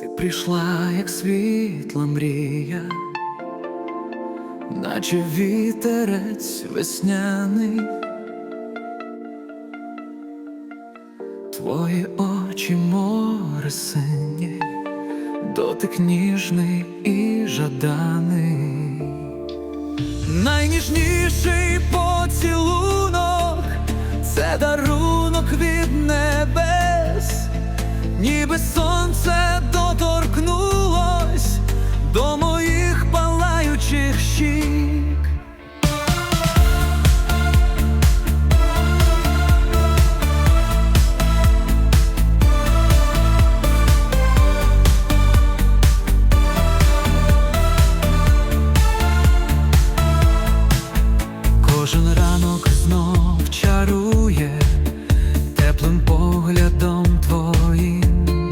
Ти прийшла, як світла мрія, наче вітерець весняний. Твої очі море синє, дотик ніжний і жаданий. Найніжніший поцілунок це дарунок від небес, ніби сонце знов чарує теплим поглядом твоїм,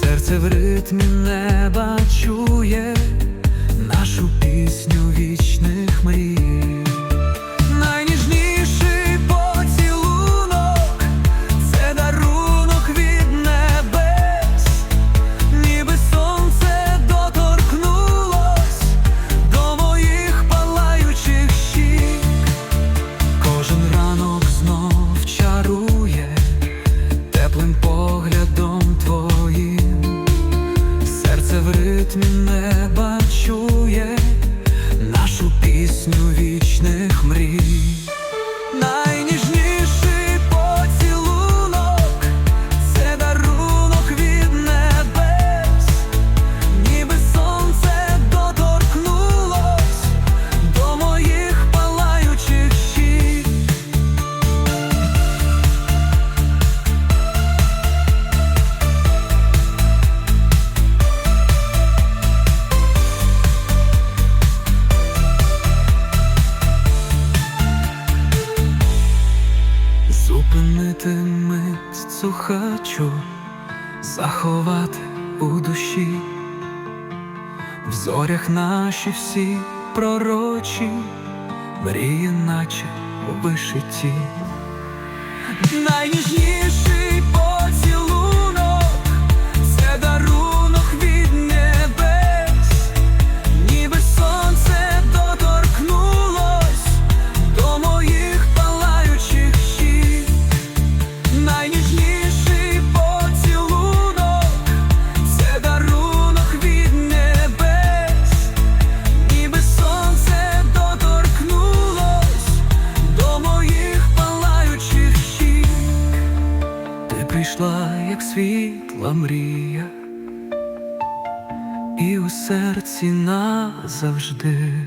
серце в ритмі неба чує нашу пісню Зупинити мить цю хочу, заховати у душі, в зорях наші всі пророчі, мрії, наче вишиті. Найніжніший світла мрія, і у серці назавжди.